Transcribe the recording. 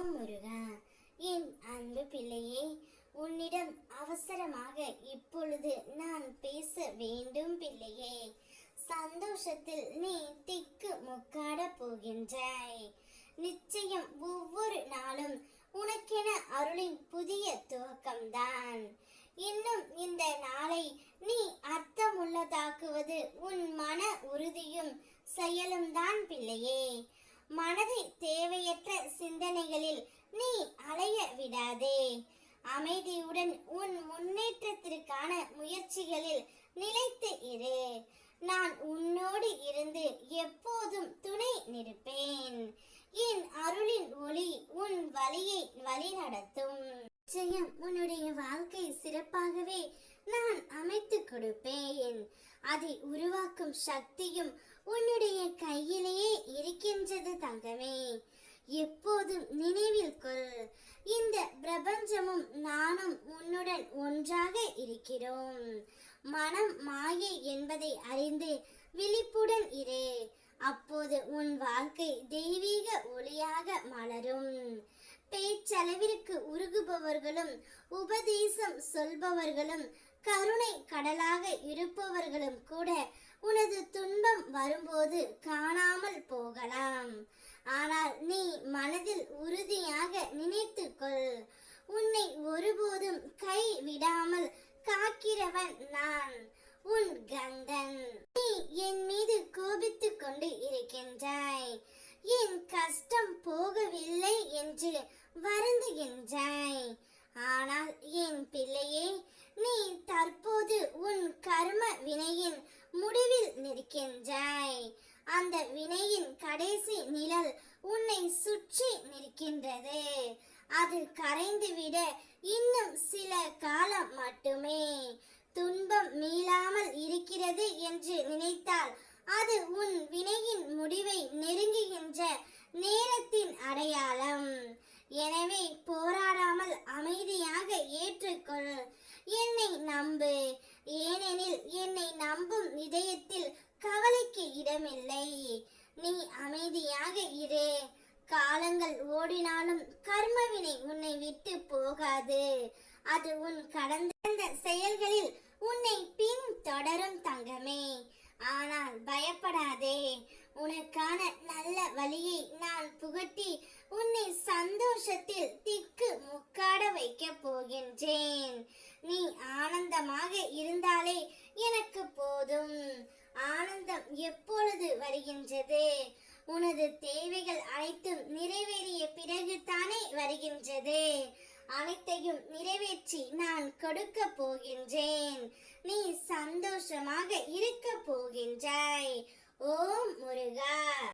ஓம் முருகா என் அன்பு பிள்ளையே உன்னிடம் அவசரமாக இப்பொழுது நான் பேச வேண்டும் பிள்ளையே. சந்தோஷத்தில் நீ திக்கு முக்காட போகின்றாய். நிச்சயம் ஒவ்வொரு நாளும் உனக்கென அருளின் புதிய துவக்கம்தான். இன்னும் இந்த நாளை நீ அர்த்தமுள்ளதாக்குவது உன் மன உறுதியும் செயலும் தான் பிள்ளையே. மனதை தேவையற்ற சிந்தனைகளில் விடாதே அமைதியுடன் உன் முன்னேற்றத்திற்கான முயற்சிகளில் நிலைத்து இரு. நான் உன்னோடு இருந்து எப்போதும் துணை நிற்பேன். என் அருளின் ஒளி உன் வழியை வழிநடத்தும். நிச்சயம் உன்னுடைய வாழ்க்கை சிறப்பாகவே நான் அமைத்து கொடுப்பேன். அதை உருவாக்கும் சக்தியும் உன்னுடைய கையிலேயே இருக்கின்றது தங்கமே. எப்போதும் நினைவு பிரபஞ்சமும் நானும் உன்னுடன் ஒன்றாக இருக்கிறோம். மனம் மாயை என்பதை அறிந்து விழிப்புடன் இரு. அப்போது உன் வாழ்க்கை தெய்வீக ஒளியாக மலரும். பேச்சளவிற்கு உருகுபவர்களும் உபதேசம் சொல்பவர்களும் கருணை கடலாக இருப்பவர்களும் கூட உனது துன்பம் வரும்போது காணாமல் போகலாம். ஆனால் நீ மனதில் உறுதியாக நினைத்துக்கொள். உன்னை ஒருபோதும் கை விடாமல் காக்கிறவன் நான் உன் கந்தன் நீ என் மீது கோபித்துக் கொண்டு இருக்கின்றாய். என் கஷ்டம் போகவில்லை என்று வருந்துகின்றாய். ஆனால் என் பிள்ளையே நீ தற்போது உன் கர்ம வினையின் முடிவில் நிற்கின்றாய். அந்த வினையின் கடைசி நிழல் உன்னை சுற்றி நிற்கின்றது. அது கரைந்துவிட இன்னும் சில காலம் மட்டுமே. துன்பம் மீளாமல் இருக்கிறது என்று நினைத்தால் அது உன் வினையின் முடிவை நெருங்குகின்ற நேரத்தின் அடையாளம். எனவே போராடாமல் அமைதியாக ஏற்றுக்கொள். என்னை நம்பு. ஏனெனில் என்னை நம்பும் இதயத்தில் கவலைக்கு இடமில்லை. நீ அமைதியாக இரு. காலங்கள் ஓடினாலும் கர்மவினை உன்னை விட்டு போகாது. அது உன் கடந்த செயல்களில் உன்னை பின் தொடரும் தங்கமே. ஆனால் பயப்படாதே. உனக்கான நல்ல வழியை நான் புகட்டி உன்னை சந்தோஷத்தில் திக்கு முக்காட வைக்க போகின்றேன். நீ ஆனந்தமாக இருந்தாலே எனக்கு போதும். ஆனந்தம் எப்பொழுது வருகின்றது? உனது தேவைகள் அனைத்தும் நிறைவேறிய பிறகு தானே வருகின்றது. அனைத்தையும் நிறைவேற்றி நான் கொடுக்க போகின்றேன். நீ சந்தோஷமாக இருக்க போகின்றாய். ஓம் முருகா.